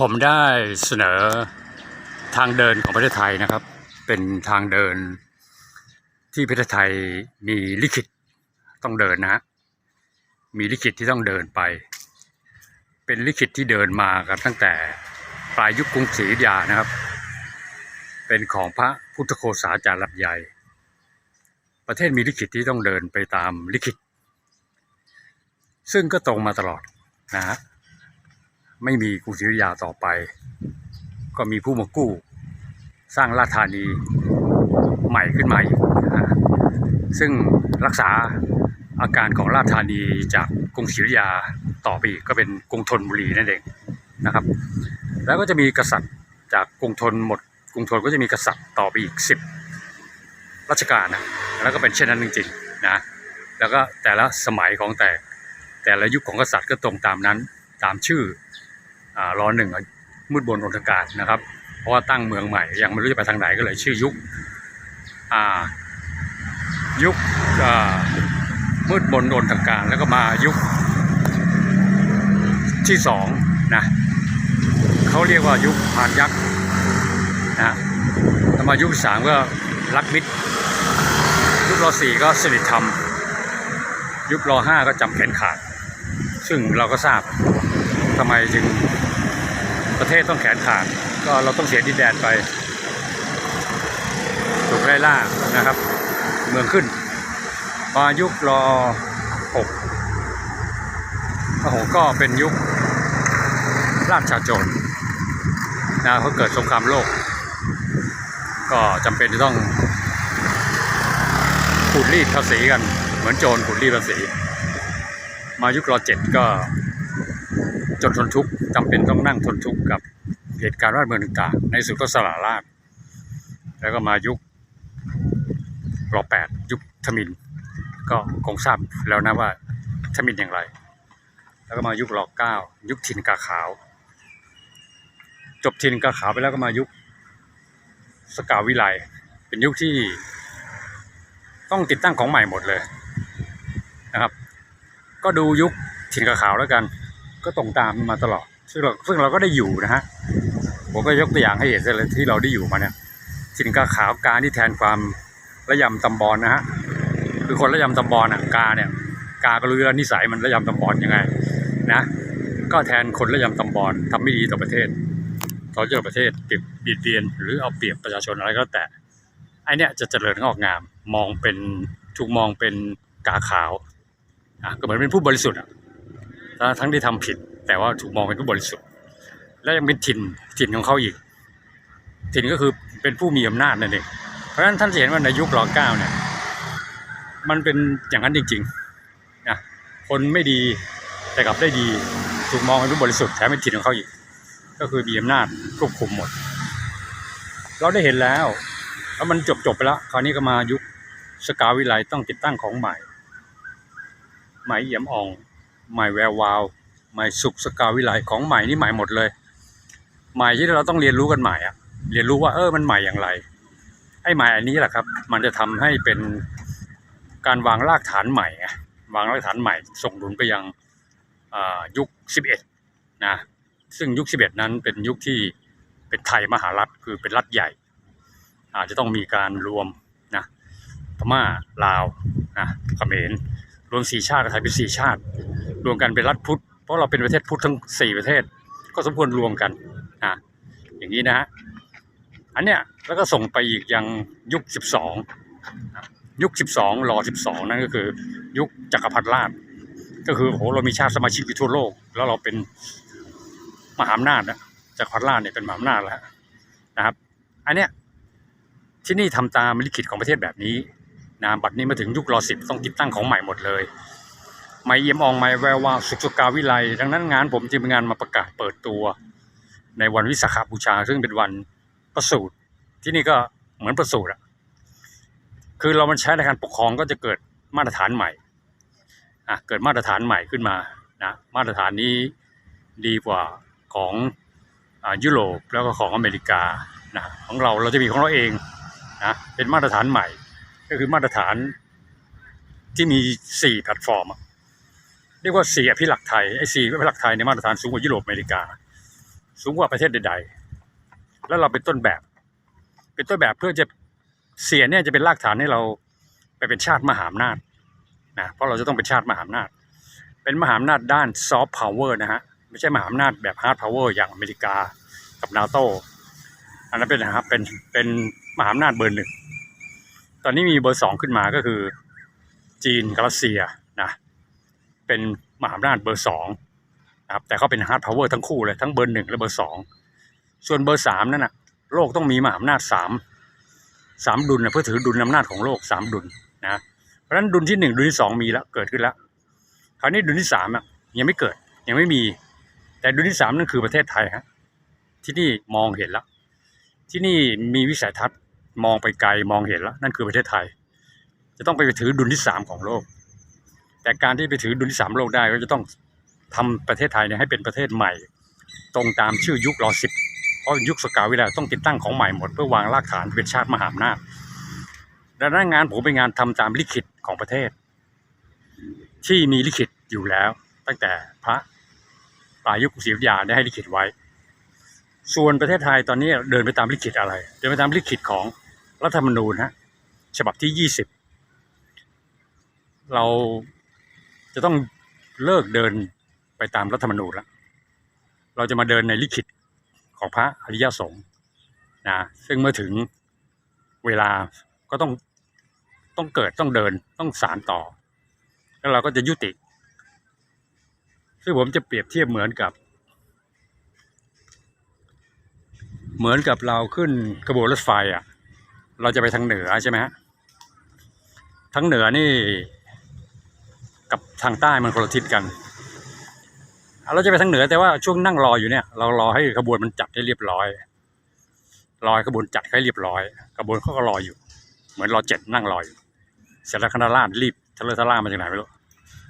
ผมได้เสนอทางเดินของประเทศไทยนะครับ เป็นทางเดินที่ประเทศไทยมีลิขิตต้องเดินนะฮะมีลิขิตที่ต้องเดินไป เป็นลิขิตที่เดินมากันตั้งแต่ปลายยุคกรุงศรีอยุธยานะครับ เป็นของพระพุทธโฆษาจารย์ลับใหญ่ประเทศมีลิขิตที่ต้องเดินไปตามลิขิต ซึ่งก็ตรงมาตลอดนะฮะ ไม่มีกรุงศรีอยุธยาต่อไป ก็มีผู้มากู้ สร้างราชธานีใหม่ขึ้นมาอีกซึ่งรักษาอาการของราชธานีจากกรุงศรีอยุธยาต่อไปอีกก็เป็นกรุงธนบุรีนั่นเองนะครับ แล้วก็จะมีกษัตริย์จากกรุงธนหมดกรุงธนก็จะมีกษัตริย์ต่อไปอีกสิบรัชกาลนะแล้วก็เป็นเช่นนั้นจริงๆนะแล้วก็แต่ละสมัยของแต่แต่ละยุคของกษัตริย์ก็ตรงตามนั้นตามชื่อ ร้อหนึ่งมืดบนอนทการนะครับ เพราะว่าตั้งเมืองใหม่ ยังไม่รู้จะไปทางไหนก็เลยชื่อยุคอ่ายุคอ่ามืดบนอนทการแล้วก็มายุคที่สองนะเขาเรียกว่ายุคพานยักษ์นะแล้วมายุคสามก็รักมิตร ยุครอสี่ก็สนิทธรรม ยุครอห้าก็จำแขนขาด ซึ่งเราก็ทราบ ทำไมจึงประเทศต้องแขนขาด ก็เราต้องเสียดินแดนไปถูกไล่ล่านะครับ เมืองขึ้นมายุครอหกรอหกก็เป็นยุคราชาโจรนะเขาเกิดสงครามโลก ก็จำเป็นจะต้องขูดรีดภาษีกัน เหมือนโจรขูดรีดภาษี มายุครอเจ็ดก็ จนทนทุกข์จำเป็นต้องนั่งทนทุกข์กับเหตุการณ์บ้านเมืองต่างๆ ในสุดก็สละราชแล้วก็มายุครอแปดยุคทมิน ก็คงทราบแล้วนะว่าทมินอย่างไร แล้วก็มายุครอเก้ายุคทินกาขาว จบทินกาขาวไปแล้วก็มายุคสกาวิไลเป็นยุคที่ต้องติดตั้งของใหม่หมดเลยนะครับ ก็ดูยุคทินกาขาวแล้วกัน ก็ตรงตามมาตลอด ซึ่งเราซึ่งเราก็ได้อยู่นะฮะผมก็ยกตัวอย่างให้เห็นเลยที่เราได้อยู่มาเนี่ยสินกาขาวกาที่แทนความระยำตำบอลนะฮะคือคนระยำตำบอลอะกาเนี่ยกาก็รู้แล้วนิสัยมันระยำตำบอลยังไงนะก็แทนคนระยำตำบอลทำไม่ดีต่อประเทศต่อเจ้าประเทศเปรียบเบียดเบียน หรือเอาเปรียบประชาชนอะไรก็แต่ไอเนี้ยจะเจริญงอกงามมองเป็นถูกมองเป็นกาขาวอะก็เหมือนเป็นผู้บริสุทธิ์อะ ทั้งที่ทำผิด แต่ว่าถูกมองเป็นผู้บริสุทธิ์ และยังเป็นถิ่นถิ่นของเขาอีก ถิ่นก็คือเป็นผู้มีอำนาจนั่นเองเพราะฉะนั้นท่านจะเห็นว่าในยุครอเก้าเนี่ย มันเป็นอย่างนั้นจริงๆนะคนไม่ดีแต่กลับได้ดีถูกมองเป็นผู้บริสุทธิ์แถมเป็นถิ่นของเขาอีก ก็คือมีอำนาจควบคุมหมด เราได้เห็นแล้วแล้วมันจบจบไปแล้ว คราวนี้ก็มายุคสกาวิไลต้องติดตั้งของใหม่ ใหม่เอี่ยมอ่อง ใหม่แวววาว ใหม่สุขสกาวิไลของใหม่นี่ใหม่หมดเลย ใหม่ที่เราต้องเรียนรู้กันใหม่อะเรียนรู้ว่าเออมันใหม่อย่างไร ไอ้ใหม่อันนี้แหละครับ มันจะทำให้เป็นการวางรากฐานใหม่ไงวางรากฐานใหม่ ส่งดุลไปยังยุค 11 นะ ซึ่งยุค 11 นั้นเป็นยุคที่เป็นไทยมหารัฐคือเป็นรัฐใหญ่ อาจจะต้องมีการรวมนะพม่าลาวนะเขมร รวมสี่ชาติกับไทยเป็นสี่ชาติ รวมกันเป็นรัฐพุทธเพราะเราเป็นประเทศพุทธทั้งสี่ประเทศ ก็สมควรรวมกันอะอย่างนี้นะฮะอันเนี้ยแล้วก็ส่งไปอีกยังยุคสิบสองยุคสิบสองรอสิบสองนั่นก็คือ ยุคจักรพรรดิราชก็คือโอ้โหเรามีชาติสมาชิกอยู่ทั่วโลก แล้วเราเป็นมหาอำนาจนะจักรพรรดิราชเนี่ยเป็นมหาอำนาจแล้วนะครับ อันเนี้ยที่นี่ทำตามลิขิตของประเทศแบบนี้ นะบัดนี้มาถึงยุครอสิบต้องติดตั้งของใหม่หมดเลยไม่เยี่ยมอองไม่แวววาวสุขสกาวิไลดังนั้นงานผมจึงเป็นงานมาประกาศเปิดตัว ในวันวิสาขบูชา ซึ่งเป็นวันประสูติ ที่นี่ก็เหมือนประสูติอะคือเรามันใช้ในการปกครองก็จะเกิดมาตรฐานใหม่อะเกิดมาตรฐานใหม่ขึ้นมานะมาตรฐานนี้ดีกว่าของอยุโรปแล้วก็ของอเมริกานะของเราเราจะมีของเราเองนะเป็นมาตรฐานใหม่ ก็คือมาตรฐานที่มีสี่แพลตฟอร์มเรียกว่าสีอภิลักษ์ไทยไอ้สีอภิลักษ์ไทยในมาตรฐานสูงกว่ายุโรปอเมริกา สูงกว่าประเทศใดๆ แล้วเราเป็นต้นแบบ เป็นต้นแบบเพื่อจะเสียเนี่ยจะเป็นรากฐานให้เราไปเป็นชาติมหาอำนาจนะเพราะเราจะต้องเป็นชาติมหาอำนาจ เป็นมหาอำนาจด้านซอฟต์พาวเวอร์นะฮะไม่ใช่มหาอำนาจแบบฮาร์ดพาวเวอร์อย่างอเมริกากับนาโตอันนั้นเป็นนะครับเป็นเป็นมหาอำนาจเบอร์หนึ่ง ตอนนี้มีเบอร์สองขึ้นมาก็คือ จีนกับรัสเซียนะเป็นมหาอำนาจเบอร์สองนะครับแต่เขาเป็นฮาร์ดพาวเวอร์ทั้งคู่เลยทั้งเบอร์หนึ่งและเบอร์สองส่วนเบอร์สามนั่นนะโลกต้องมีมหาอำนาจสามสามดุลนะเพื่อถือดุลอำนาจของโลกสามดุลนะเพราะฉะนั้นดุลที่หนึ่งดุลที่สองมีแล้วเกิดขึ้นแล้วคราวนี้ดุลที่สามอะยังไม่เกิดยังไม่มี แต่ดุลที่สามนั่นคือประเทศไทยฮะที่นี่มองเห็นแล้วที่นี่มีวิสัยทัศน์ มองไปไกลมองเห็นแล้วนั่นคือประเทศไทย จะต้องไปถือดุลที่สามของโลก แต่การที่ไปถือดุลที่สามโลกได้ก็จะต้องทำประเทศไทยเนี่ยให้เป็นประเทศใหม่ ตรงตามชื่อยุครอสิบเพราะยุคสกาวิลาต้องติดตั้งของใหม่หมดเพื่อวางรากฐานเป็นชาติมหาอำนาจดังนั้นงานผมเป็นงานทำตามลิขิตของประเทศ ที่มีลิขิตอยู่แล้ว ตั้งแต่พระปลายุคกรุงศรีอยุธยาได้ให้ลิขิตไว้ ส่วนประเทศไทยตอนนี้เดินไปตามลิขิตอะไร เดินไปตามลิขิตของ รัฐธรรมนูญฮะฉบับที่ยี่สิบเราจะต้องเลิกเดินไปตามรัฐธรรมนูญแล้วเราจะมาเดินในลิขิตของพระอริยสงฆ์นะซึ่งเมื่อถึงเวลาก็ต้องต้องเกิดต้องเดินต้องสารต่อ แล้วเราก็จะยุติ ซึ่งผมจะเปรียบเทียบเหมือนกับ เหมือนกับเราขึ้นกระบวนรถไฟอะ เราจะไปทางเหนือใช่ไหมฮะทางเหนือนี่ กับทางใต้มันคนละทิศกัน เราจะไปทางเหนือแต่ว่าช่วงนั่งรออยู่เนี่ย เรารอให้ขบวนมันจัดให้เรียบร้อยรอขบวนจัดให้เรียบร้อยขบวนเขาก็รออยู่ เหมือนรอเจ็ดนั่งรออยู่เสร็จแล้วคณะราษฎรรีบทะเลทะล่ามาจากไหนไม่รู้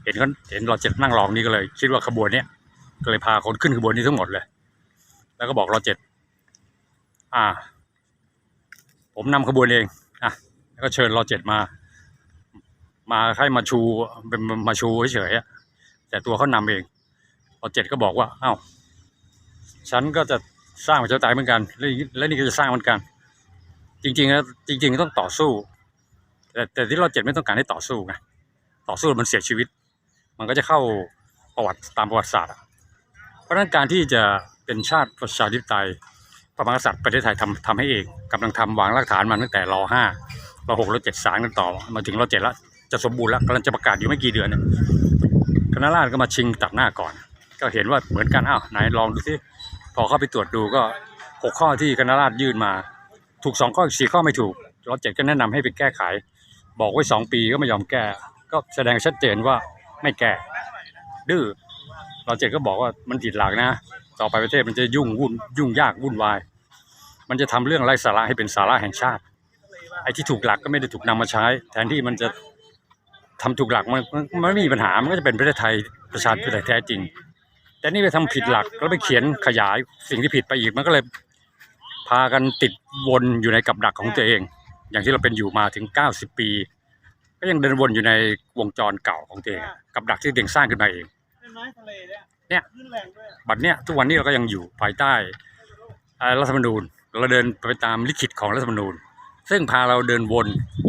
เห็นเขาเห็นรอเจ็ดนั่งรองนี่ก็เลย คิดว่าขบวนเนี้ยก็เลยพาคนขึ้นขบวนนี้ทั้งหมดเลย แล้วก็บอกรอเจ็ดอ่า ผมนำขบวนเองอะแล้วก็เชิญรอเจ็ดมา มาให้มาชูเป็นมาชูเฉยๆแต่ตัวเขานำเองรอเจ็ดก็บอกว่าอ้าวฉันก็จะสร้างประชาธิปไตยเหมือนกัน แล้วนี่แล้วนี่ก็จะสร้างเหมือนกัน จริงๆแล้วจริง ๆ ต้องต่อสู้ แต่แต่ที่รอเจ็ดไม่ต้องการให้ต่อสู้ไงต่อสู้มันเสียชีวิต มันก็จะเข้าประวัติตามประวัติศาสตร์เพราะฉะนั้นการที่จะเป็นชาติประชาธิปไตย พระมหากษัตริย์ประเทศไทยทำทำให้เองกำลังทำวางรากฐานมาตั้งแต่รอห้ารอหกรอเจ็ดสารกันต่อ มาถึงรอเจ็ดแล้วจะสมบูรณ์แล้วกำลังจะประกาศอยู่ไม่กี่เดือนเนี่ยคณะราษฎรก็มาชิงตัดหน้าก่อน ก็เห็นว่าเหมือนกันอ้าวไหนลองดูสิพอเข้าไปตรวจดูก็หกข้อที่คณะราษฎรยื่นมา ถูกสองข้ออีกสี่ข้อไม่ถูกรอเจ็ดก็แนะนำให้ไปแก้ไข บอกไว้สองปีก็ไม่ยอมแก้ ก็แสดงชัดเจนว่าไม่แก้ดื้อราเจ็ดก็บอกว่ามันผิดหลักนะ ต่อไปประเทศมันจะยุ่งวุ่นยุ่งยากวุ่นวาย มันจะทำเรื่องไร้สาระให้เป็นสาระแห่งชาติ ไอ้ที่ถูกหลักก็ไม่ได้ถูกนำมาใช้ แทนที่มันจะทำถูกหลักมันมันไม่มีปัญหา มันก็จะเป็นประเทศไทยประชาธิปไตยแท้จริง แต่นี่ไปทำผิดหลักแล้วไปเขียนขยายสิ่งที่ผิดไปอีกมันก็เลยพากันติดวนอยู่ในกับดักของตัวเอง อย่างที่เราเป็นอยู่มาถึง 90 ปี ก็ยังเดินวนอยู่ในวงจรเก่าของตัวเองกับดักที่ตัวเองสร้างขึ้นมาเอง เป็นไม้ทะเลเนี่ยเนี่ยขึ้นแรงด้วยบัดเนี้ยทุกวันนี้เราก็ยังอยู่ภายใต้เอ่อรัฐธรรมนูญเราเดินไปตามลิขิตของรัฐธรรมนูญ ซึ่งพาเราเดินวน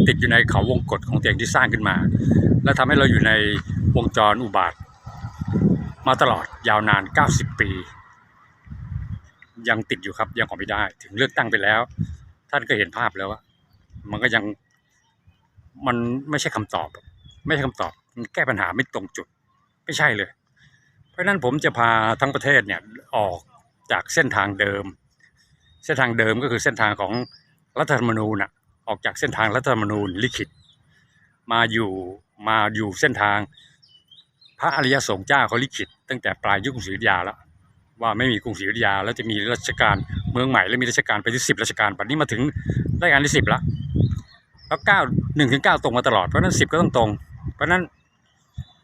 ติดอยู่ในเขาวงกฏของตัวเองที่สร้างขึ้นมา และทำให้เราอยู่ในวงจรอุบาท มาตลอดยาวนาน 90 ปี ยังติดอยู่ครับยังออกไม่ได้ ถึงเลือกตั้งไปแล้ว ท่านก็เห็นภาพแล้วว่ามันก็ยังมันไม่ใช่คำตอบ ไม่ใช่คำตอบมันแก้ปัญหาไม่ตรงจุด ไม่ใช่เลย เพราะฉะนั้นผมจะพาทั้งประเทศเนี่ยออกจากเส้นทางเดิม เส้นทางเดิมก็คือเส้นทางของรัฐธรรมนูญน่ะออกจากเส้นทางรัฐธรรมนูญลิขิต มาอยู่มาอยู่เส้นทางพระอริยสงฆ์เจ้าเขาลิขิต ตั้งแต่ปลายยุคกรุงศรีอยุธยาแล้วว่าไม่มีกรุงศรีอยุธยา แล้วจะมีรัชกาลเมืองใหม่แล้วมีรัชกาลไปที่สิบรัชกาลปัจจุบันนี้มาถึงรัชกาลที่สิบล้วแล้วเก้าหนึ่งถึงเก้าตรงมาตลอดเพราะนั้นสิบก็ต้องตรง เพราะฉะนั้น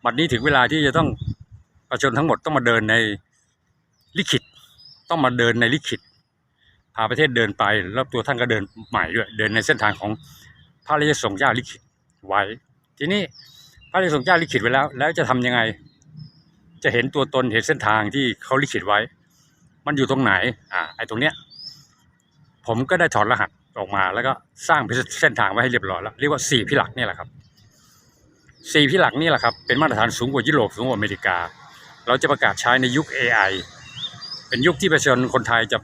บัดนี้ถึงเวลาที่จะต้อง ประชาชนทั้งหมดต้องมาเดินในลิขิต ต้องมาเดินในลิขิต พาประเทศเดินไป แล้วตัวท่านก็เดินใหม่ด้วย เดินในเส้นทางของพระราชสงฆ์เจ้าลิขิตไว้ ทีนี้พระราชสงฆ์เจ้าลิขิตไว้แล้ว แล้วจะทำยังไง จะเห็นตัวตนเห็นเส้นทางที่เขาลิขิตไว้ มันอยู่ตรงไหน อ่า ไอ้ตรงเนี้ย ผมก็ได้ถอดรหัสออกมาแล้วก็สร้างเส้นทางไว้ให้เรียบร้อยแล้วเรียกว่าสี่พิหลักนี่แหละครับสี่พิหลักนี่แหละครับเป็นมาตรฐานสูงกว่ายุโรปสูงกว่าอเมริกา เราจะประกาศใช้ในยุค AI เป็นยุคที่ประชาชนคนไทยจะ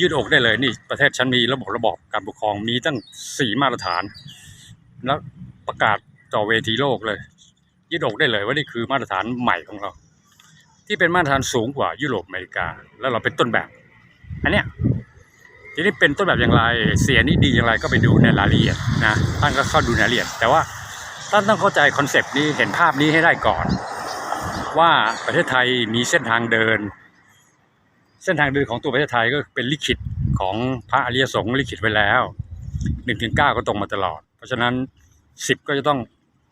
ยืดอกได้เลยนี่ประเทศฉันมีระบบระบอบการปกครองมีตั้งสี่มาตรฐาน แล้วประกาศต่อเวทีโลกเลย ยืดอกได้เลยว่านี่คือมาตรฐานใหม่ของเรา ที่เป็นมาตรฐานสูงกว่ายุโรปอเมริกา แล้วเราเป็นต้นแบบ อันเนี้ยทีนี้เป็นต้นแบบอย่างไรเสียนี้ดีอย่างไรก็ไปดูในรายละเอียดนะท่านก็เข้าดูในรายละเอียด แต่ว่าท่านต้องเข้าใจคอนเซปต์นี้เห็นภาพนี้ให้ได้ก่อน ว่าประเทศไทยมีเส้นทางเดิน เส้นทางเดินของตัวประเทศไทยก็เป็นลิขิตของพระอริยสงฆ์ลิขิตไว้แล้วหนึ่งถึงเก้าก็ตรงมาตลอด เพราะฉะนั้นสิบก็จะต้อง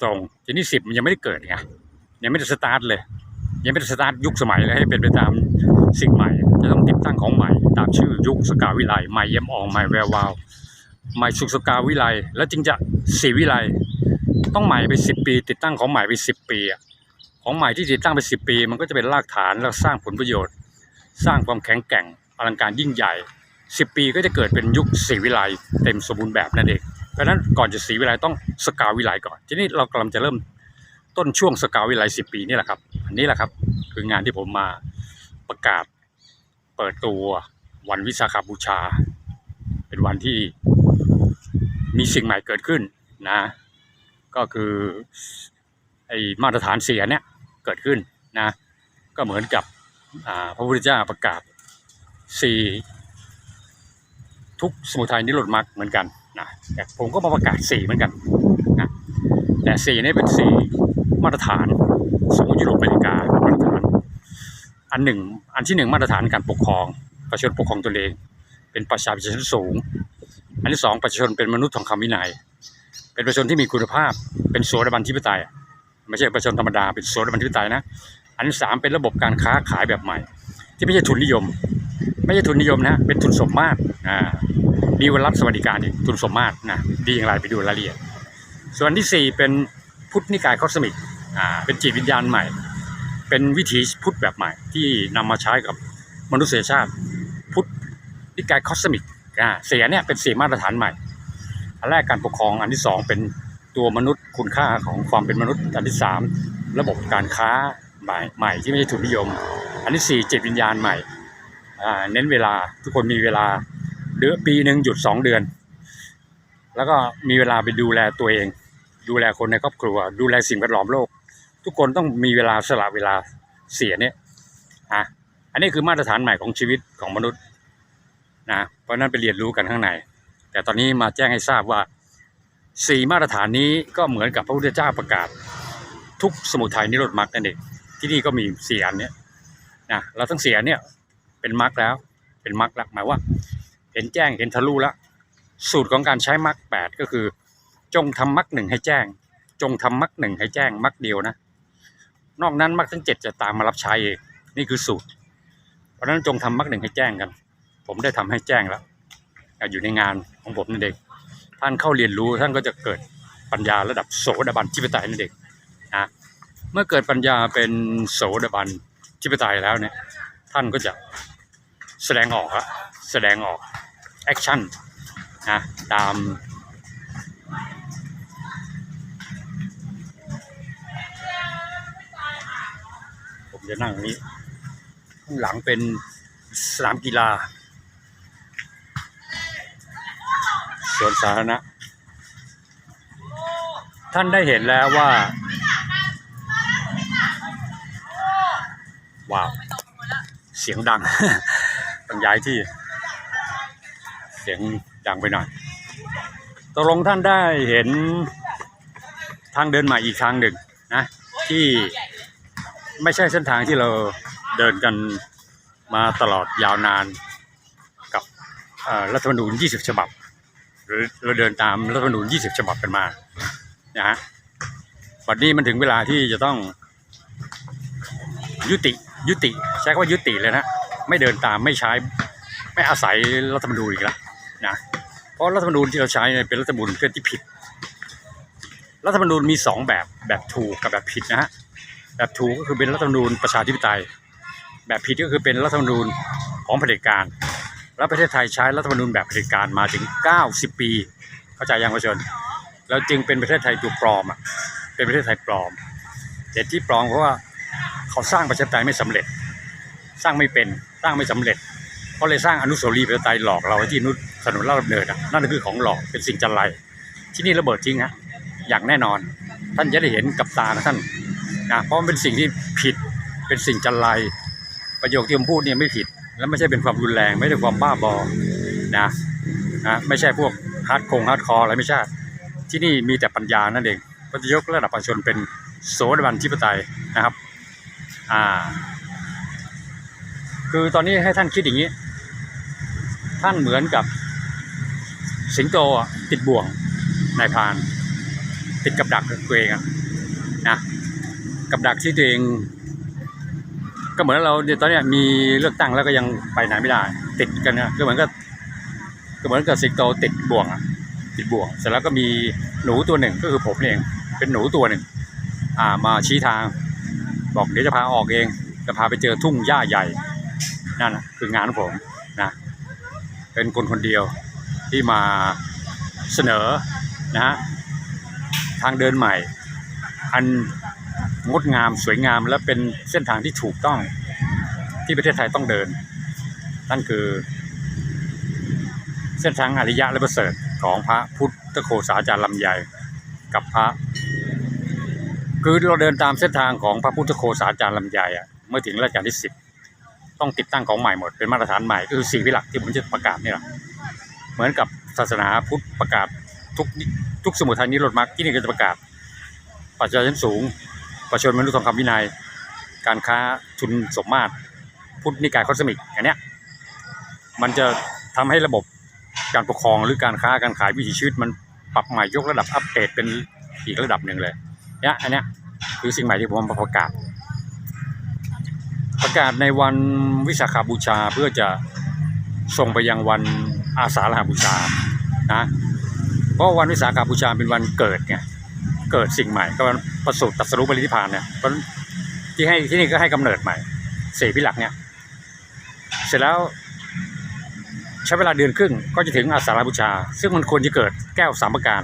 ตรงทีนี้สิบมันยังไม่ได้เกิดไงยังไม่ได้สตาร์ทเลย ยังไม่ได้สตาร์ทยุคสมัยเลยให้เป็นไปตามสิ่งใหม่ จะต้องติดตั้งของใหม่ ตามชื่อยุคสกาวิไลใหม่เยี่ยมอองใหม่แวววาวใหม่สุขสกาวิไลแล้วจึงจะสีวิไลต้องใหม่ไปสิบปี ติดตั้งของใหม่ไปสิบปีอะ ของใหม่ที่ติดตั้งไปสิบปี มันก็จะเป็นรากฐานแล้วสร้างผลประโยชน์ สร้างความแข็งแกร่งอลังการยิ่งใหญ่สิบปีก็จะเกิดเป็นยุคสีวิไลเต็มสมบูรณ์แบบนั่นเองเพราะนั้นก่อนจะสีวิไลต้องสกาวิไลก่อน ทีนี้เรากำลังจะเริ่มต้นช่วงสกาวิไลสิบปีนี่แหละครับอันนี้แหละครับคืองานที่ผมมาประกาศเปิดตัววันวิสาขบูชา เป็นวันที่มีสิ่งใหม่เกิดขึ้นนะ ก็คือไอมาตรฐานเสียเนี่ย เกิดขึ้นนะก็เหมือนกับพระพุทธเจ้าประกาศสี่ทุกสมุทัยนิโรธมรรคเหมือนกันนะแต่ผมก็มาประกาศสี่เหมือนกันนะแต่สี่นี่เป็นสี่มาตรฐานสูงยุโรปอเมริกามาตรฐานอันหนึ่งอันที่หนึ่งมาตรฐานการปกครองประชาชนปกครองตัวเองเป็นประชาชนสูง อันที่สองประชาชนเป็นมนุษย์ทองคำวินัย เป็นประชาชนที่มีคุณภาพเป็นโสดาบันทิปไตย ไม่ใช่ประชาชนธรรมดาเป็นโสดาบันทิปไตยนะ อันที่สามเป็นระบบการค้าขายแบบใหม่ ที่ไม่ใช่ทุนนิยม ไม่ใช่ทุนนิยมนะเป็นทุนสมมาตรอ่ามีวันรับสวัสดิการอีกทุนสมมาตรนะดีอย่างไรไปดูรายละเอียด ส่วนที่สี่เป็นพุทธนิกายคอสมิกอ่าเป็นจิตวิญญาณใหม่ เป็นวิถีพุทธแบบใหม่ ที่นำมาใช้กับมนุษยชาติ พุทธนิกายคอสมิกอ่าเสียเนี่ยเป็นสี่มาตรฐานใหม่ อันแรกการปกครองอันที่สองเป็น ตัวมนุษย์คุณค่าของความเป็นมนุษย์ อันที่สามระบบการค้าใหม่ใหม่ที่ไม่ใช่ทุนนิยม อันที่สี่จิตวิญญาณใหม่เน้นเวลาทุกคนมีเวลาเดือนปีหนึ่งหยุดสองเดือน แล้วก็มีเวลาไปดูแลตัวเอง ดูแลคนในครอบครัว ดูแลสิ่งแวดล้อมโลก ทุกคนต้องมีเวลาสละเวลาเสียเนี่ยอะอันนี้คือมาตรฐานใหม่ของชีวิตของมนุษย์นะเพราะฉะนั้นไปเรียนรู้กันข้างใน แต่ตอนนี้มาแจ้งให้ทราบว่า สี่มาตรฐานนี้ก็เหมือนกับพระพุทธเจ้าประกาศ ทุกสมุทัยนิโรธมรรคนั่นเองที่นี่ก็มีสี่อันเนี้ยนะเราทั้งสี่อันเนี่ยเป็นมรรคแล้วเป็นมรรคล้วหมายว่า เห็นแจ้งเห็นทะลุแล้วสูตรของการใช้มรรคแปดก็คือ จงทำมรรคหนึ่งให้แจ้ง จงทำมรรคหนึ่งให้แจ้งมรรคเดียวนะ นอกนั้นมรรคทั้งเจ็ดจะตามมารับใช้เองนี่คือสูตร เพราะฉะนั้นจงทำมรรคหนึ่งให้แจ้งกัน ผมได้ทำให้แจ้งแล้วอยู่ในงานของผมนั่นเอง ท่านเข้าเรียนรู้ท่านก็จะเกิดปัญญาระดับโสดาบันจิปไตยนั่นเองนะเมื่อเกิดปัญญาเป็นโสดาบันจิปไตยแล้วเนี่ยท่านก็จะแสดงออกอะแสดงออกแอคชั่นนะตามผมจะนั่งนี้ข้างหลังเป็นสนามกีฬา สวนสาธารณะ ท่านได้เห็นแล้วว่า ว้าว เสียงดัง ต้องย้ายที่ เสียงดังไปหน่อยตกลงท่านได้เห็นทางเดินใหม่อีกทางหนึ่งนะ ที่ไม่ใช่เส้นทางที่เราเดินกันมาตลอดยาวนานกับรัฐธรรมนูญ 20 ฉบับ เราเดินตามรัฐธรรมนูญ20 ฉบับกันมานะฮะวันนี้มันถึงเวลาที่จะต้องยุติยุติ ใช้คำว่ายุติเลยนะ ไม่เดินตามไม่ใช้ไม่อาศัยรัฐธรรมนูญอีกแล้วนะเพราะรัฐธรรมนูญที่เราใช้เป็นรัฐธรรมนูญที่ผิด รัฐธรรมนูญมีสองแบบแบบถูกกับแบบผิดนะฮะแบบถูกก็คือเป็นรัฐธรรมนูญประชาธิปไตย แบบผิดก็คือเป็นรัฐธรรมนูญของเผด็จการ แล้วประเทศไทยใช้รัฐธรรมนูญแบบเผด็จการมาถึง 90 ปี เข้าใจยังประชาชนแล้วจึงเป็นประเทศไทยตัวปลอมอะเป็นประเทศไทยปลอมเหตุที่ปลอมเพราะว่าเขาสร้างประชาธิปไตยไม่สำเร็จ สร้างไม่เป็นสร้างไม่สำเร็จก็เลยสร้างอนุสาวรีย์ประชาธิปไตยหลอกเราที่นุถนนลาดดำเนินนั่นคือของหลอกเป็นสิ่งจันไรที่นี่ระเบิดจริงฮะอย่างแน่นอน ท่านจะได้เห็นกับตานะท่านนะเพราะมันเป็นสิ่งที่ผิดเป็นสิ่งจันไรประโยคที่ผมพูดเนี่ยไม่ผิด และไม่ใช่เป็นความรุนแรงไม่ใช่ความบ้าบอนะนะไม่ใช่พวกฮาร์ดคงฮาร์ดคอร์อะไรไม่ใช่ที่นี่มีแต่ปัญญานั่นเองก็จะยกระดับประชาชนเป็นโสดาบันที่ปไตยนะครับอ่าคือตอนนี้ให้ท่านคิดอย่างนี้ ท่านเหมือนกับ สิงโตติดบ่วงนายพานติดกับดักตัวเองนะกับดักที่ตัวเอง ก็เหมือนเราเดี๋ยตอนเนี้ยมีเลือกตั้งแล้วก็ยังไปไหนไม่ได้ ติดกันนะก็เหมือนกับก็เหมือนกับสิงโตติดบ่วงอะติดบ่วง เสร็จแล้วก็มีหนูตัวหนึ่งก็คือผมเอง เป็นหนูตัวหนึ่ง อ่ามาชี้ทาง บอกเดี๋ยวจะพาออกเอง จะพาไปเจอทุ่งหญ้าใหญ่นั่นนะคืองานของผมนะเป็นคนคนเดียวที่มาเสนอนะฮะทางเดินใหม่ อัน งดงามสวยงามและเป็นเส้นทางที่ถูกต้องที่ประเทศไทยต้องเดิน นั่นคือ เส้นทางอริยะและประเสริฐของพระพุทธโฆษาจารย์ลำไยกับพระ คือเราเดินตามเส้นทางของพระพุทธโฆษาจารย์ลำไยอะเมื่อถึงรัชกาลที่สิบต้องติดตั้งของใหม่หมดเป็นมาตรฐานใหม่ก็คือสี่วิหลักที่ผมจะประกาศนี่แหละเหมือนกับศาสนาพุทธประกาศทุกทุกสมุทัยนิโรธมรรคที่นี่ก็จะประกาศปัจจัยชั้นสูง ประชาชนมนุษยธรรมคำวินัย การค้าทุนสมมาตร พุทธนิกายคอสมิกอันเนี้ยมันจะทำให้ระบบการปกครองหรือการค้าการขายวิถีชีวิตมันปรับใหม่ยกระดับอัปเกรดเป็นอีกระดับหนึ่งเลยเนี่ยอันเนี้ยคือสิ่งใหม่ที่ผมประกาศ ประกาศในวันวิสาขบูชาเพื่อจะส่งไปยังวันอาสาฬหบูชานะเพราะวันวิสาขบูชาเป็นวันเกิดไงเกิดสิ่งใหม่ก็วัน ประสูติตรัสรู้ปรินิพานเนี่ยเพราะที่ให้ที่นี่ก็ให้กำเนิดใหม่สี่พิหลักเนี่ย เสร็จแล้วใช้เวลาเดือนครึ่งก็จะถึงอาสาฬบูชา ซึ่งมันควรจะเกิดแก้วสามประการ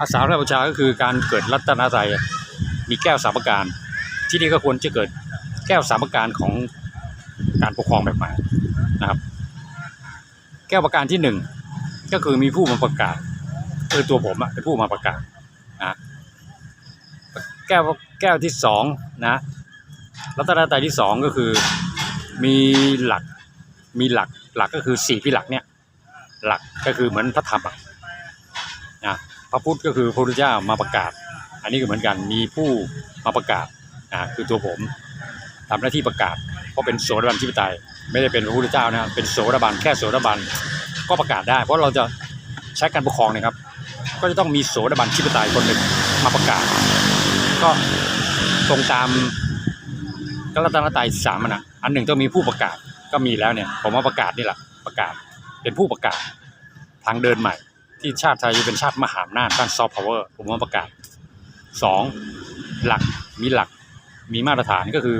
อาสาฬบูชาก็คือการเกิดรัตนตรัยมีแก้วสามประการ ที่นี่ก็ควรจะเกิดแก้วสามประการของการปกครองแบบใหม่นะครับ แก้วประการที่หนึ่งก็คือมีผู้มาประกาศคือตัวผมอะเป็นผู้มาประกาศ แก้วแก้วที่สองนะรัตนตรัยที่สองก็คือมีหลักมีหลักหลักก็คือสี่พี่หลักเนี่ยหลักก็คือเหมือนพระธรรมะนะพระพุทธก็คือพระพุทธเจ้ามาประกาศ อันนี้ก็เหมือนกันมีผู้มาประกาศอ่าคือตัวผมทำหน้าที่ประกาศเพราะเป็นโสดาบันที่ปไตยไม่ได้เป็นพระพุทธเจ้านะครับเป็นโสดาบันแค่โสดาบันก็ประกาศได้ เพราะเราจะใช้การปกครองนะครับ ก็จะต้องมีโสดาบันที่ปไตยคนหนึ่งมาประกาศ ก็ตรงตามกรัตนตรัยสามนะอันหนึ่งต้องมีผู้ประกาศก็มีแล้วเนี่ย ผมมาประกาศนี่แหละประกาศเป็นผู้ประกาศทางเดินใหม่ ที่ชาติไทยเป็นชาติมหาอำนาจด้านซอฟต์พาวเวอร์ผมมาประกาศสองหลักมีหลักมีมาตรฐานก็คือ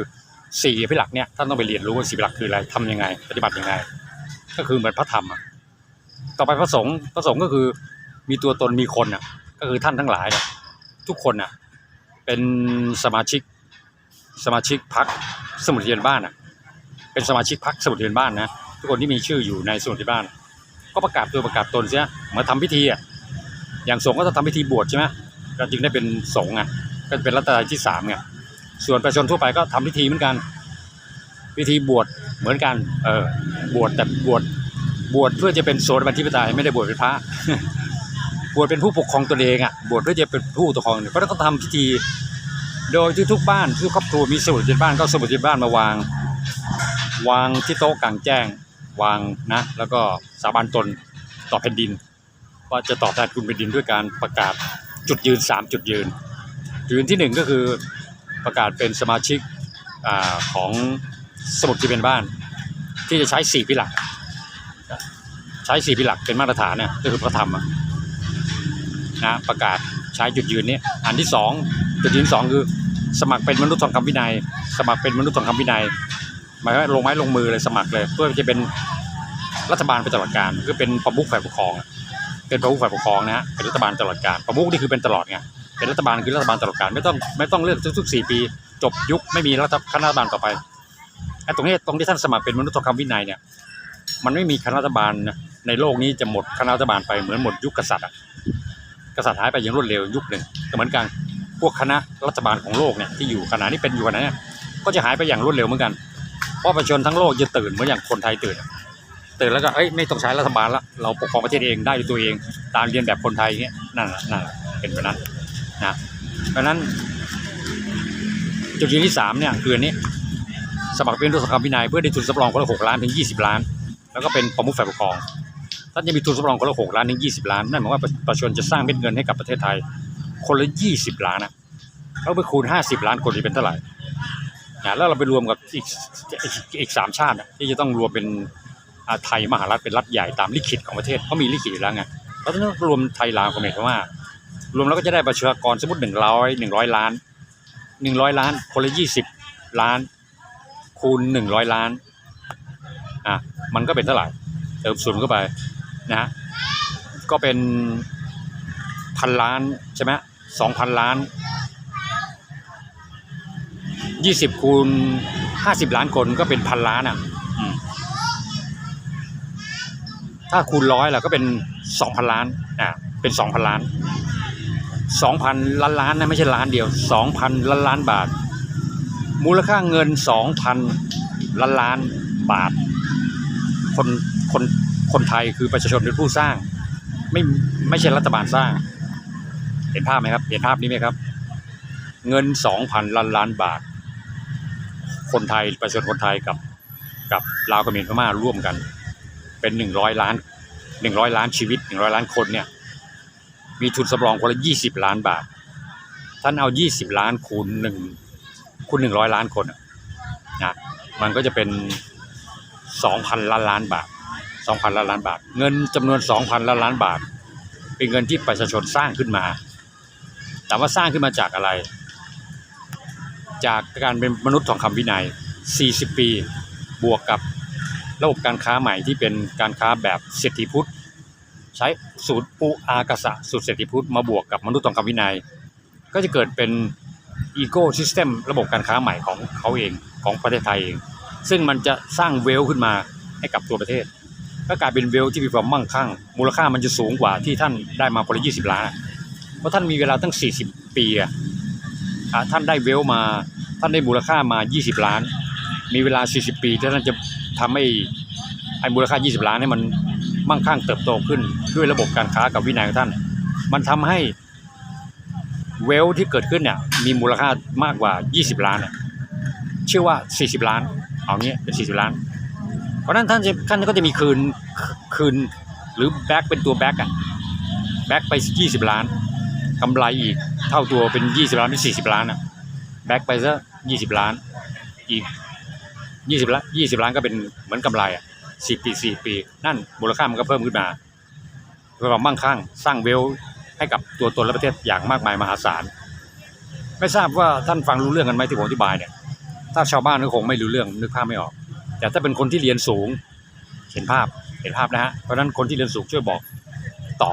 สี่พิหลักเนี่ยท่านต้องไปเรียนรู้ว่าสี่พิหลักคืออะไรทำยังไง ปฏิบัติยังไง ก็คือเหมือนพระธรรมอะต่อไปพระสงฆ์พระสงฆ์ก็คือมีตัวตนมีคนอะก็คือท่านทั้งหลายเนี่ยทุกคนอะ เป็นสมาชิกสมาชิกพรรคสมุทรเทียนบ้านอะ เป็นสมาชิกพรรคสมุทรเทียนบ้านนะทุกคนที่มีชื่ออยู่ในสมุทรเทียนบ้าน ก็ประกาศตัวประกาศตนเสียเมือนทำพิธีอะอย่างสงฆ์ก็จะทำพิธีบวชใช่ไหมก็จึงได้เป็นสงฆ์ไงก็เป็นรัตนัยที่สามไงส่วนประชาชนทั่วไปก็ทำพิธีเหมือนกันพิธีบวชเหมือนกันเออบวชแต่บวชบวชเพื่อจะเป็นโสดาบันทิปไตยไม่ได้บวชเป็นพระ บวชเป็นผู้ปกครองตนเองอะบวชเพื่อจะเป็นผู้ปกครองเพราะนั้นก็ทำพิธี โดยที่ทุกบ้านทุกครอบครัวมีสมุดเทีนบ้านก็สมุดเทีนบ้านมาวาง วางที่โต๊ะกลางแจ้งวางนะ แล้วก็สาบานตนต่อแผ่นดินว่าจะตอบแทนคุณแผ่นดินด้วยการประกาศจุดยืนสามจุดยืน จุดยืนที่หนึ่งก็คือประกาศเป็นสมาชิกอของสมุดที่เป็นบ้าน ที่จะใช้สี่พิหลัก ใช้สี่พิหลักเป็นมาตรฐานเนี่ยก็คือพระธรรมอะ นะประกาศใช้จุดยืนนี้อันที่สองจุดยืนสองคือ สมัครเป็นมนุษย์ทองคำวินัย สมัครเป็นมนุษย์ทองคำวินัยหมายว่าลงไม้ลงมือเลยสมัครเลย เพื่อจะเป็นรัฐบาลไปตลอดการคือเป็นประมุขฝ่ายปกครอง เป็นประมุขฝ่ายปกครองนะฮะเป็นรัฐบาลตลอดการประมุขนี่คือเป็นตลอดไงเป็นรัฐบาลคือรัฐบาลตลอดการไม่ต้องไม่ต้องเลือกทุกๆสี่ปี จบยุคไม่มีรัฐคณะรัฐบาลต่อไปไอ้ตรงนี้ตรงที่ท่านสมัครเป็นมนุษยธรรมวินัยเนี่ยมันไม่มีคณะรัฐบาลในโลกนี้จะหมดคณะรัฐบาลไปเหมือนหมดยุคกษัตริย์อะ กษัตริย์หายไปอย่างรวดเร็วยุคหนึ่งแต่เหมือนกันพวกคณะรัฐบาลของโลกเนี่ยที่อยู่ขณะนี้เป็นอยู่ขณะนี้ก็จะหายไปอย่างรวดเร็วเหมือนกัน เพราะประชาชนทั้งโลกจะตื่นเหมือนอย่างคนไทยตื่น ตื่นแล้วก็เอ้ยไม่ต้องใช้รัฐบาลละเราปกครองประเทศเองได้ด้วยตัวเองตามเรียนแบบคนไทยเงี้ยนั่นแหละนั่นแหละเป็นแบบนั้นนะเพราะนั้น จุดยืนที่สามเนี่ยคืออันนี้ สมัครเป็นทุนสงครามวินัยเพื่อได้ทุนสำรองคนละหกล้านถึงยี่สิบล้าน แล้วก็เป็นประมุขฝ่ายปกครอง ท่าจะมีทุนสำรองคนละหกล้านถึงยี่สิบล้าน นั่นหมายว่าประชาชนจะสร้างเม็ดเงินให้กับประเทศไทย คนละยี่สิบล้านนะแล้วไปคูณห้าสิบล้านคนจะเป็นเท่าไหร่นะแล้วเราไปรวมกับอีกอีกสามชาติที่จะต้องรวมเป็นไทยมหารัฐเป็นรัฐใหญ่ตามลิขิตของประเทศเขามีลิขิตอยู่แล้วไงแล้วถ้ารวมไทยลาวกับเขมรพม่ารวมแล้วก็จะได้ประชากรสมมติหนึ่งร้อยหนึ่งร้อยล้านหนึ่งร้อยล้าน คนละยี่สิบล้าน คูณหนึ่งร้อยล้านอะมันก็เป็นเท่าไหร่เติมศูนย์เข้าไป นะก็เป็นพันล้านใช่ไหมสองพันล้านยี่สิบคูณห้าสิบล้านคนก็เป็นพันล้านอะถ้าคูณร้อยล่ะก็เป็นสองพันล้านอะเป็นสองพันล้านสองพันล้านล้านนะไม่ใช่ล้านเดียวสองพันล้านล้านบาท มูลค่าเงินสองพันล้านล้านบาท คนคน คนไทยคือประชาชนเป็นผู้สร้าง ไม่ไม่ใช่รัฐบาลสร้าง เห็นภาพไหมครับ เห็นภาพนี้ไหมครับ เงินสองพันล้านล้านบาท คนไทยประชาชนคนไทยกับกับลาวกับเมียนพม่าร่วมกัน เป็นหนึ่งร้อยล้านหนึ่งร้อยล้านชีวิตหนึ่งร้อยล้านคนเนี่ย มีทุนสำรองคนละยี่สิบล้านบาท ท่านเอายี่สิบล้านคูณหนึ่งคูณหนึ่งร้อยล้านคนนะมันก็จะเป็นสองพันล้านล้านบาท สองพันล้านล้านบาท เงินจำนวนสองพันล้านล้านบาท เป็นเงินที่ประชาชนสร้างขึ้นมาแต่ว่าสร้างขึ้นมาจากอะไร จากการเป็นมนุษย์ทองคำวินัย 40 ปี บวกกับระบบการค้าใหม่ที่เป็นการค้าแบบเศรษฐีพุทธ ใช้สูตรปูอากษะสูตรเศรษฐีพุทธมาบวกกับมนุษย์ทองคำวินัย ก็จะเกิดเป็นอีโก้ซิสเต็มระบบการค้าใหม่ของเขาเองของประเทศไทยเอง ซึ่งมันจะสร้างเวลขึ้นมาให้กับตัวประเทศ ก็กลายเป็นเวลที่มีความมั่งคั่ง มูลค่ามันจะสูงกว่าที่ท่านได้มาคนละยี่สิบล้าน เพราะท่านมีเวลาตั้งสี่สิบปีอะอะท่านได้เวลมา ท่านได้มูลค่ามายี่สิบล้าน มีเวลาสี่สิบปีที่ท่านจะทำให้ไอ้มูลค่ายี่สิบล้านเนี่ยมันมั่งคั่งเติบโตขึ้นด้วยระบบการค้ากับวินัยของท่าน มันทำให้เวลที่เกิดขึ้นเนี่ยมีมูลค่ามากกว่า 20 ล้าน เชื่อว่า 40 ล้าน เอางี้เป็น 40 ล้าน เพราะนั้นท่านจะท่านก็จะมีคืนคืนหรือแบ็กเป็นตัวแบ็กอะแบ็กไป 20 ล้านกำไรอีกเท่าตัวเป็น 20 ล้านเป็น40 ล้านอะแบ็กไปซะ20 ล้านอีก 20ล้าน20 ล้านก็เป็นเหมือนกำไรอะ4ปี4ปี นั่นมูลค่ามันก็เพิ่มขึ้นมาเพื่อความมั่งคั่งสร้างเวลให้กับตัวตนและประเทศอย่างมากมายมหาศาลไม่ทราบว่าท่านฟังรู้เรื่องกันไหมที่ผมอธิบายเนี่ยถ้าชาวบ้านก็คงไม่รู้เรื่องนึกภาพไม่ออก แต่ถ้าเป็นคนที่เรียนสูง เห็นภาพเห็นภาพนะฮะเพราะนั้นคนที่เรียนสูงช่วยบอกต่อ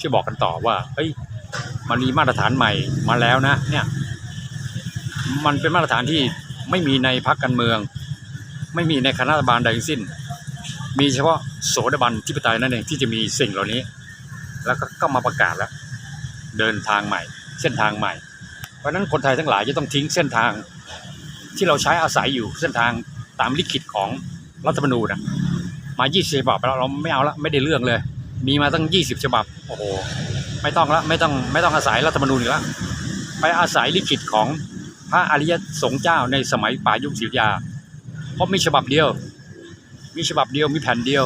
ช่วยบอกกันต่อว่าเฮ้ยมันมีมาตรฐานใหม่มาแล้วนะ เนี่ย มันเป็นมาตรฐานที่ไม่มีในพรรคการเมือง ไม่มีในคณะรัฐบาลใดทั้งสิ้น มีเฉพาะโสดาบันที่ปไตยนั่นเองที่จะมีสิ่งเหล่านี้ แล้วก็ก็มาประกาศแล้ว เดินทางใหม่ เส้นทางใหม่ เพราะฉะนั้นคนไทยทั้งหลายจะต้องทิ้งเส้นทางที่เราใช้อาศัยอยู่เส้นทาง ตามลิขิตของรัฐธรรมนูญนะมา 20 ฉบับแล้วเราไม่เอาละไม่ได้เรื่องเลย มีมาตั้ง 20 ฉบับ โอ้โห ไม่ต้องละไม่ต้องไม่ต้องอาศัยรัฐธรรมนูญอีกแล้วไปอาศัยลิขิตของพระอริยสงฆ์เจ้าในสมัยป่ายุคศรีอยุธยา เพราะมีฉบับเดียว มีฉบับเดียวมีแผ่นเดียว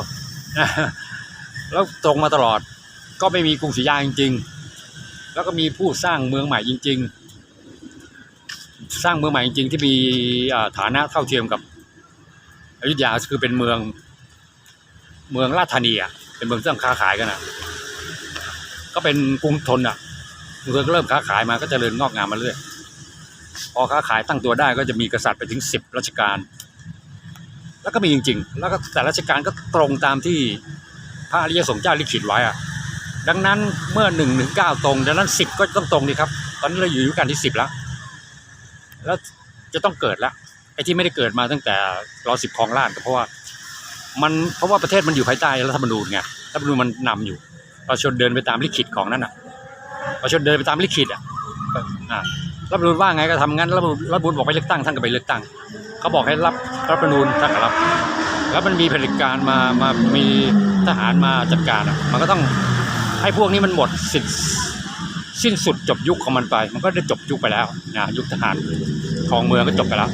แล้วตรงมาตลอด ก็ไม่มีกรุงศรีอยาจริง ๆ แล้วก็มีผู้สร้างเมืองใหม่จริง ๆ สร้างเมืองใหม่จริง ๆ ที่มีฐานะเท่าเทียมกับ อยุธยาคือเป็นเมือง เมืองราชธานีอะเป็นเมืองที่ต้องค้าขายกันอะ ก็เป็นกรุงธนอะเมืองเริ่มค้าขายมาก็เจริญงอกงามมาเรื่อยพอค้าขายตั้งตัวได้ก็จะมีกษัตริย์ไปถึงสิบรัชกาลแล้วก็มีจริง ๆ แล้วก็แต่ราชการก็ตรงตามที่พระอริยสงฆ์เจ้าลิขิตไว้อะดังนั้นเมื่อหนึ่งถึงเก้าตรง ดังนั้นสิบก็ต้องตรงดีครับ ตอนนี้เราอยู่ยุคการที่สิบแล้ว แล้วจะต้องเกิดแล้ว ไอ้ที่ไม่ได้เกิดมาตั้งแต่รอสิบครองราชย์ก็เพราะว่า มันเพราะว่าประเทศมันอยู่ภายใต้รัฐธรรมนูญไงรัฐธรรมนูญมันนำอยู่ประชาชนเดินไปตามลิขิตของนั่นอะประชาชนเดินไปตามลิขิตอะรัฐธรรมนูญว่าไงก็ทำงั้นรัฐธรรมนูญรัฐธรรมนูญบอกไปเลือกตั้งท่านก็ไปเลือกตั้งเขาบอกให้รับรัฐธรรมนูญท่านก็รับ แล้วมันมีเผด็จการมามามีทหารมาจัดการอะมันก็ต้องให้พวกนี้มันหมดสิทธิ์สิ้นสุดจบยุคของมันไป มันก็ได้จบยุคไปแล้วนะยุคทหารของเมืองก็จบไปแล้ว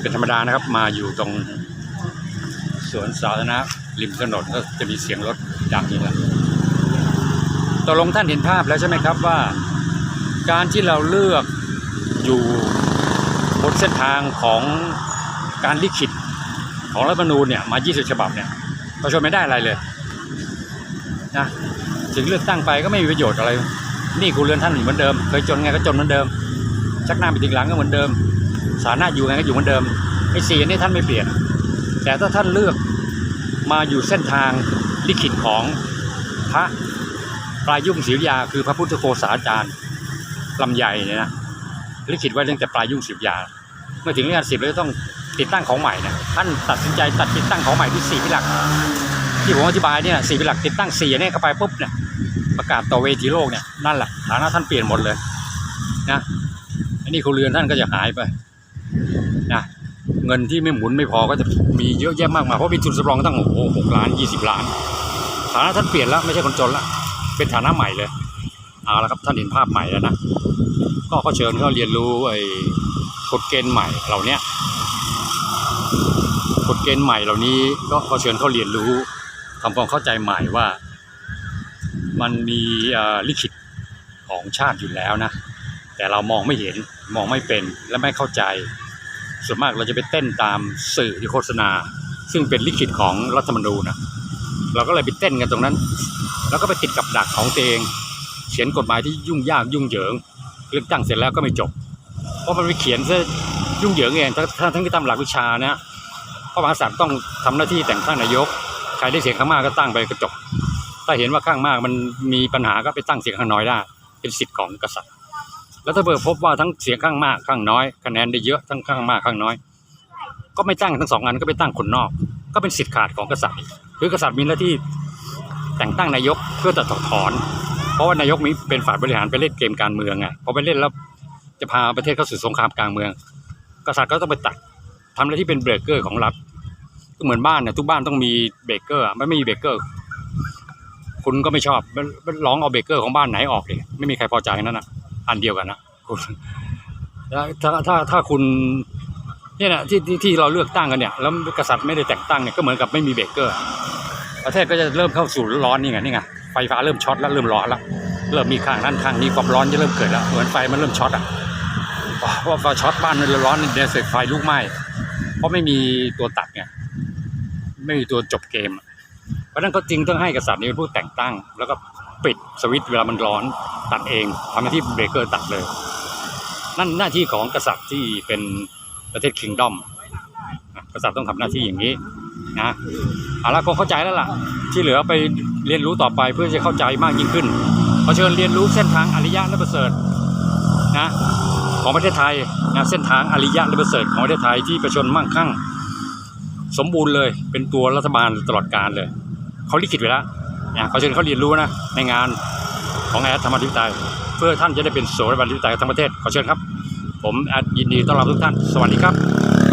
เป็นธรรมดานะครับมาอยู่ตรงสวนสาธารณะริมถนนก็จะมีเสียงรถดังนี่แหละตกลงท่านเห็นภาพแล้วใช่ไหมครับว่า การที่เราเลือกอยู่บนเส้นทางของการลิขิตของรัฐธรรมนูญเนี่ยมา 20 ฉบับเนี่ยประชาชนไม่ได้อะไรเลยนะถึงเลือกตั้งไปก็ไม่มีประโยชน์อะไร นี่กูเรือนท่านอยู่เหมือนเดิม เคยจนไงก็จนเหมือนเดิม ชักหน้าไปถึงหลังก็เหมือนเดิมสถานะอยู่ไงก็อยู่เหมือนเดิมไอ้สี่อันนี้ท่านไม่เปลี่ยน แต่ถ้าท่านเลือกมาอยู่เส้นทางลิขิตของพระปลายยุ่งศิริยา คือพระพุทธโฆษาจารย์ลำใหญ่เนี่ยนะลิขิตไว้ตั้งแต่ปลายยุ่งศิริยา เมื่อถึงเรื่องสิบแล้วต้องติดตั้งของใหม่นะท่านตัดสินใจตัดติดตั้งของใหม่ที่สี่พิหลัก ที่ผมอธิบายเนี่ยสี่พิหลักติดตั้งสี่เนี่ยเข้าไปปุ๊บเนี่ยประกาศต่อเวทีโลกเนี่ยนั่นแหละฐานะท่านเปลี่ยนหมดเลยนะอันนี้ครัเรือนท่านก็จะหายไปนะเงินที่ไม่หมุนไม่พอก็จะมีเยอะแยะมากมายเพราะมีทุนสำรองตั้งโอ้โหหกล้านยี่สิบล้าน ฐานะท่านเปลี่ยนแล้วไม่ใช่คนจนละเป็นฐานะใหม่เลยเอาละครับท่านเห็นภาพใหม่แล้วนะก็เขาเชิญเขาเรียนรู้ไอ้กฎเกณฑ์ใหม่เหล่านี้กฎเกณฑ์ใหม่เหล่านี้ก็เขาเชิญเขาเรียนรู้ ทำความเข้าใจใหม่ว่า มันมีลิขิตของชาติอยู่แล้วนะ แต่เรามองไม่เห็นมองไม่เป็นและไม่เข้าใจ ส่วนมากเราจะไปเต้นตามสื่อที่โฆษณา ซึ่งเป็นลิขิตของรัฐธรรมนูญนะเราก็เลยไปเต้นกันตรงนั้น แล้วก็ไปติดกับดักของตัวเองเขียนกฎหมายที่ยุ่งยากยุ่งเหยิงเลือกตั้งเสร็จแล้วก็ไม่จบ เพราะมันไปเขียนซะยุ่งเหยิงเองทั้งทั้งที่ตามหลักวิชานะพระมหากษัตริย์ต้องทำหน้าที่แต่งตั้งนายก ใครได้เสียงข้างมากก็ตั้งไปก็จบ ถ้าเห็นว่าข้างมากมันมีปัญหาก็ไปตั้งเสียงข้างน้อยได้ เป็นสิทธิ์ของกษัตริย์ แล้วถ้าเบิกพบว่าทั้งเสียงข้างมากข้างน้อยคะแนนได้เยอะทั้งข้างมากข้างน้อย ก็ไม่ตั้งทั้งสองอันก็ไปตั้งคนนอก ก็เป็นสิทธิ์ขาดของกษัตริย์ คือกษัตริย์มีหน้าที่แต่งตั้งนายกเพื่อตัดถอน เพราะว่านายกมีเป็นฝ่ายบริหารไปเล่นเกมการเมืองไงพอไปเล่นแล้วจะพาประเทศเข้าสู่สงครามกลางเมือง กษัตริย์ก็ต้องไปตัดทำหน้าที่เป็นเบรกเกอร์ของรัฐ เหมือนบ้านเนี่ยทุกบ้านต้องมีเบรกเกอร์ไม่ไม่มีเบรกเกอร์ คุณก็ไม่ชอบร้องเอาเบรกเกอร์ของบ้านไหนออกเลยไม่มีใครพอใจนั่นนะอันเดียวกันนะคุณแล้วถ้าถ้าถ้าคุณเนี่ยนะที่ที่ที่เราเลือกตั้งกันเนี่ยแล้วกษัตริย์ไม่ได้แต่งตั้งเนี่ยก็เหมือนกับไม่มีเบรกเกอร์ประเทศก็จะเริ่มเข้าสู่ร้อนนี่ไงนี่ไงไฟฟ้าเริ่มช็อตแล้วเริ่มร้อนแล้วเริ่มมีข้างนั้นข้างนี้ความร้อนจะเริ่มเกิดแล้วเหมือนไฟมันเริ่มช็อตอะเพราะว่าไฟช็อตบ้านมันร้อนเดี๋ยวเสร็จไฟลุกไหม้เพราะไม่มีตัวตัดไง ไม่มีตัวจบเกม เพราะนั้นก็จริงต้องให้กษัตริย์นี่เป็นผู้แต่งตั้ง แล้วก็ปิดสวิตช์เวลามันร้อนตัดเองทำหน้าที่เบรกเกอร์ตัดเลย นั่นหน้าที่ของกษัตริย์ที่เป็นประเทศคิงดอมกษัตริย์ต้องทำหน้าที่อย่างนี้นะเอาละคงเข้าใจแล้วล่ะ ที่เหลือไปเรียนรู้ต่อไปเพื่อจะเข้าใจมากยิ่งขึ้นขอเชิญเรียนรู้เส้นทางอริยะและประเสริฐนะของประเทศไทยนะเส้นทางอริยะและประเสริฐของประเทศไทยที่ประชาชนมั่งคั่ง สมบูรณ์เลยเป็นตัวรัฐบาลตลอดการเลย เขาลิขิตไว้แล้วนะขอเชิญเขาเรียนรู้นะในงานของแอดธรรมธิปไตยเพื่อท่านจะได้เป็นโสดาบันธิปไตยทั้งประเทศขอเชิญครับ ผมแอดยินดีต้อนรับทุกท่าน สวัสดีครับ